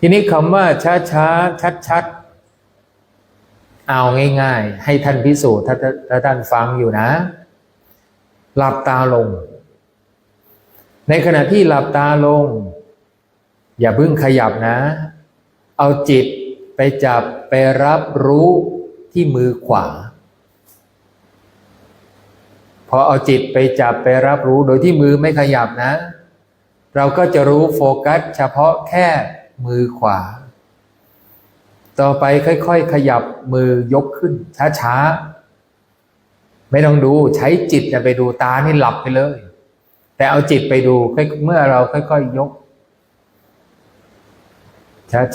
ทีนี้คำว่าช้าช้าชัดชัดเอาง่าย ๆ ให้ท่านพิสูจน์ถ้าถ้าถ้าท่านฟังอยู่นะ หลับตาลง ในขณะที่หลับตาลง อย่าเพิ่งขยับนะ เอาจิตไปจับไปรับรู้ที่มือขวา พอเอาจิตไปจับไปรับรู้โดยที่มือไม่ขยับนะ เราก็จะรู้โฟกัสเฉพาะแค่ มือขวา ต่อไปค่อย ๆ ขยับมือยกขึ้น ช้าๆ ไม่ต้องดูใช้จิตจะไปดูตานี่หลับไปเลย แต่เอาจิตไปดูเมื่อเราค่อยๆยก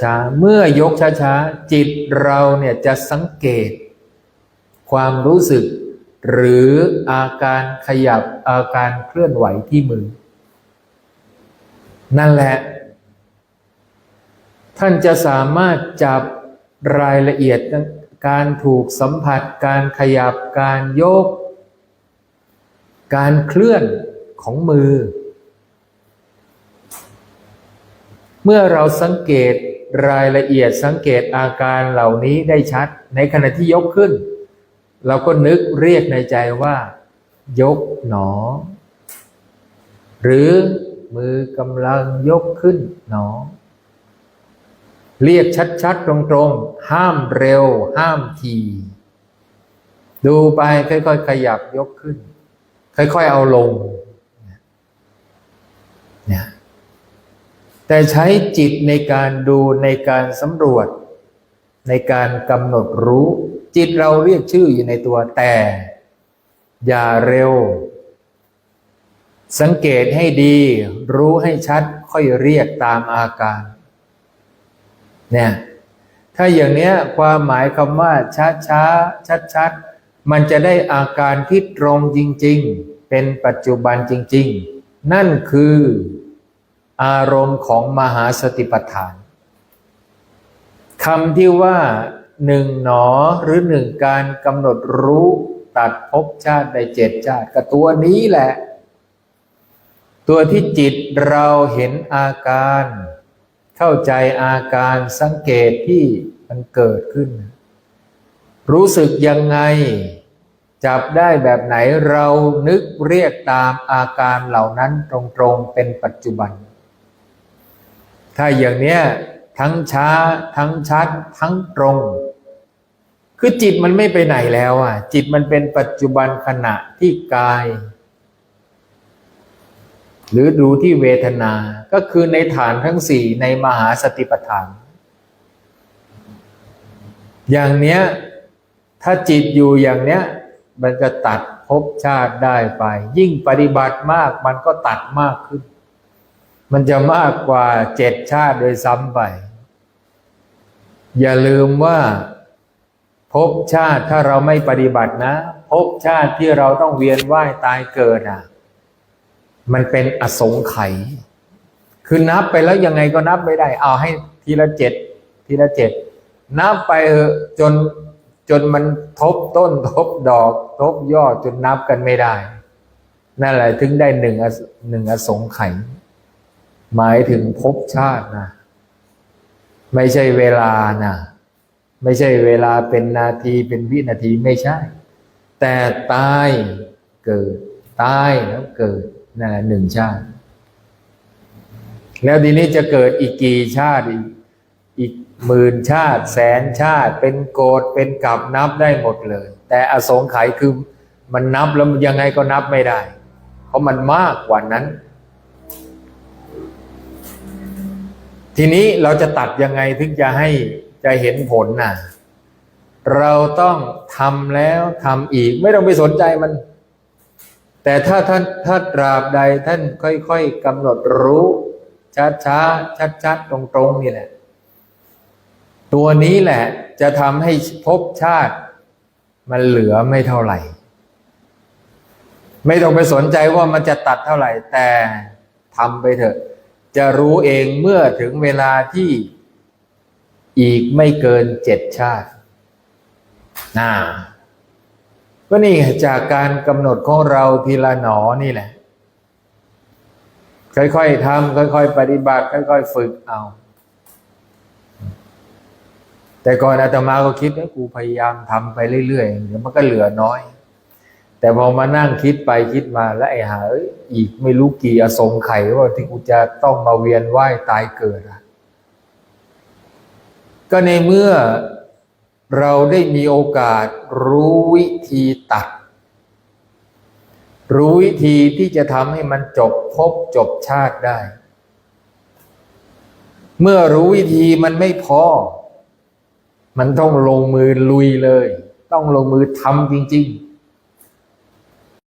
ช้าๆ เมื่อยกช้าๆ จิตเราเนี่ยจะสังเกต ความรู้สึก หรืออาการขยับอาการเคลื่อนไหวที่มือ นั่นแหละ ท่านจะสามารถจับรายละเอียดการถูกสัมผัส การขยับการโยก การเคลื่อนของมือ เมื่อเราสังเกตรายละเอียดสังเกตอาการเหล่านี้ได้ชัด ในขณะที่ยกขึ้น เราก็นึกเรียกในใจว่า ยกหนอ หรือมือกำลังยกขึ้นหนอ เรียกชัดๆ ตรงๆ ห้ามเร็ว ห้ามที ดูไปค่อยๆ ขยับยกขึ้น ค่อยๆ เอาลงเนี่ยแต่ใช้จิตในการดูในการสำรวจ ในการกำหนดรู้ จิตเราเรียกชื่ออยู่ในตัวแต่ อย่าเร็ว สังเกตให้ดี รู้ให้ชัดค่อยเรียกตามอาการ เนี่ยถ้าอย่างเนี้ยความหมายคำว่าช้าช้าชัดชัดมันจะได้อาการที่ตรงจริง ๆ เป็นปัจจุบันจริง ๆ นั่นคืออารมณ์ของมหาสติปัฏฐานคำที่ว่าหนึ่งหนอหรือหนึ่งการกำหนดรู้ตัดภพชาติได้เจ็ดชาติก็ตัวนี้แหละ ตัวที่จิตเราเห็นอาการ เข้าใจอาการสังเกตที่มันเกิดขึ้น รู้สึกยังไง จับได้แบบไหนเรานึกเรียกตามอาการเหล่านั้นตรงๆเป็นปัจจุบัน ถ้าอย่างเนี้ยทั้งช้า ทั้งชัด ทั้งตรง คือจิตมันไม่ไปไหนแล้วอะ จิตมันเป็นปัจจุบันขณะที่กาย หรือดูที่เวทนา ก็คือในฐานทั้งสี่ในมหาสติปัฏฐาน อย่างเนี้ย ถ้าจิตอยู่อย่างเนี้ย มันจะตัดภพชาติได้ไป ยิ่งปฏิบัติมากมันก็ตัดมากขึ้น มันจะมากกว่าเจ็ดชาติโดยซ้ำไป อย่าลืมว่าภพชาติถ้าเราไม่ปฏิบัตินะภพชาติที่เราต้องเวียนว่ายตายเกิดอะ มันเป็นอสงไขยคือนับไปแล้วยังไงก็นับไม่ได้ เอาให้ทีละเจ็ดทีละเจ็ดนับไปเออจนจนมันทบต้นทบดอก ทบยอดจนนับกันไม่ได้ นั่นแหละถึงได้หนึ่งอสหนึ่งอสงไขยหมายถึงภพชาตินะไม่ใช่เวลานะไม่ใช่เวลาเป็นนาทีเป็นวินาทีไม่ใช่ แต่ตายเกิด ตายแล้วเกิด นั่นแหละหนึ่งชาติ แล้วทีนี้จะเกิดอีกกี่ชาติอีกอีกหมื่นชาติ แสนชาติ เป็นโกดเป็นกับนับได้หมดเลย แต่อสงไขยคือมันนับแล้วยังไงก็นับไม่ได้ เพราะมันมากกว่านั้น ทีนี้เราจะตัดยังไงถึงจะให้จะเห็นผลน่ะเราต้องทำแล้วทำอีก ไม่ต้องไปสนใจมัน แต่ถ้าท่านถ้าตราบใดท่านค่อยๆกำหนดรู้ช้าช้าชัดชัดๆตรงๆนี่แหละ ตัวนี้แหละ จะทำให้ภพชาติ มันเหลือไม่เท่าไหร่ ไม่ต้องไปสนใจว่ามันจะตัดเท่าไหร่ แต่ทำไปเถอะ จะรู้เองเมื่อถึงเวลาที่อีกไม่เกินเจ็ดชาติน่า ก็นี่จากการกำหนดของเราทีละหนอนี่แหละ ค่อยๆทำค่อยๆ ปฏิบัติ ค่อยๆ ฝึกเอา แต่ก่อนอาตมาก็คิดว่ากูพยายามทำไปเรื่อยๆเดี๋ยวมันก็เหลือน้อย แต่พอมานั่งคิดไปคิดมาแล้วไอ้หาอีกไม่รู้กี่อสงไขยว่าที่กูจะต้องมาเวียนว่ายตายเกิดอะก็ในเมื่อ เราได้มีโอกาสรู้วิธีตัด รู้วิธีที่จะทำให้มันจบภพจบชาติได้ เมื่อรู้วิธีมันไม่พอ มันต้องลงมือลุยเลย ต้องลงมือทำจริง ๆ